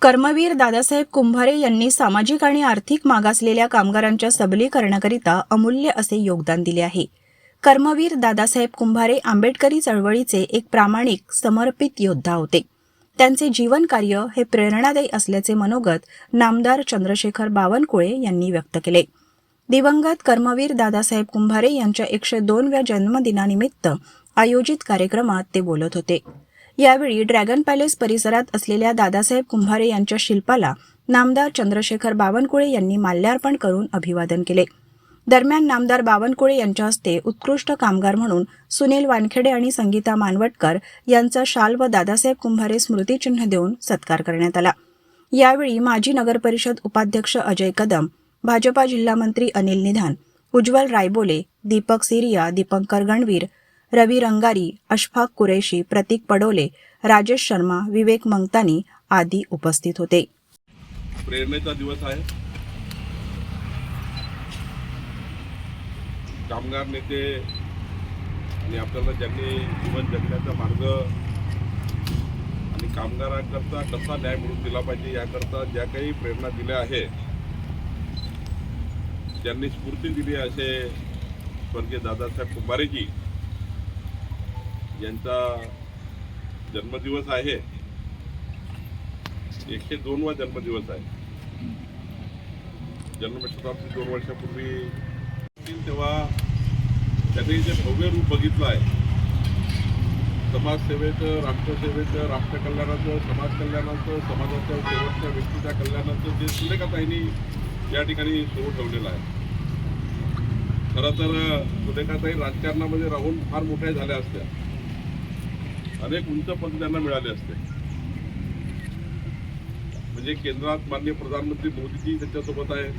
कर्मवीर दादासाहेब कुंभारे यांनी सामाजिक आणि आर्थिक मागासलेल्या कामगारांच्या सबलीकरणाकरिता अमूल्य असे योगदान दिले आहे. कर्मवीर दादासाहेब कुंभारे आंबेडकरी चळवळीचे एक प्रामाणिक समर्पित योद्धा होते. त्यांचे जीवनकार्य हे प्रेरणादायी असल्याचे मनोगत नामदार चंद्रशेखर बावनकुळे यांनी व्यक्त केले. दिवंगत कर्मवीर दादासाहेब कुंभारे यांच्या एकशे दोनव्या जन्मदिनानिमित्त आयोजित कार्यक्रमात ते बोलत होते. यावेळी ड्रॅगन पॅलेस परिसरात असलेल्या दादासाहेब कुंभारे यांच्या शिल्पाला नामदार चंद्रशेखर बावनकुळे यांनी माल्यार्पण करून अभिवादन केले. दरम्यान नामदार बावनकुळे यांच्या हस्ते उत्कृष्ट कामगार म्हणून सुनील वानखेडे आणि संगीता मानवटकर यांचा शाल व दादासाहेब कुंभारे स्मृतिचिन्ह देऊन सत्कार करण्यात आला. यावेळी माजी नगरपरिषद उपाध्यक्ष अजय कदम भाजपा जिल्हा मंत्री अनिल निधान उज्ज्वल रायबोले दीपक सिरिया दीपंकर गणवीर रवी रंगारी अशफाक कुरेशी प्रतीक पडोले राजेश शर्मा विवेक मंगतानी आदी उपस्थित होते. प्रेरणेचा दिवस आहे. कामगार नेते आणि आपल्याला ज्यांनी जीवन जगण्याचा मार्ग आणि कामगारांकरता कसा न्याय मिळून दिला पाहिजे याकरता ज्या काही प्रेरणा दिल्या आहे ज्यांनी स्फूर्ती दिली असे स्वर्गीय दादासाहेब कुंभारेजी यांचा जन्मदिवस आहे. एकशे दोनवा जन्मदिवस आहे. जन्मशताब्दी दोन वर्षापूर्वी तेव्हा त्यांनी जे भव्य रूप बघितलं आहे. समाजसेवेचं राष्ट्रसेवेचं राष्ट्रकल्याणाचं समाज कल्याणाचं समाजाच्या शेवटच्या व्यक्तीच्या कल्याणाचं जे सुलेखाताईंनी या ठिकाणी सुरू ठेवलेलं आहे. खरं तर सुलेखाताई राजकारणामध्ये राहून फार मोठ्या झाल्या असत्या. अनेक उंच पद त्यांना मिळाले असते. म्हणजे केंद्रात माननीय प्रधानमंत्री मोदीजी त्यांच्यासोबत आहे.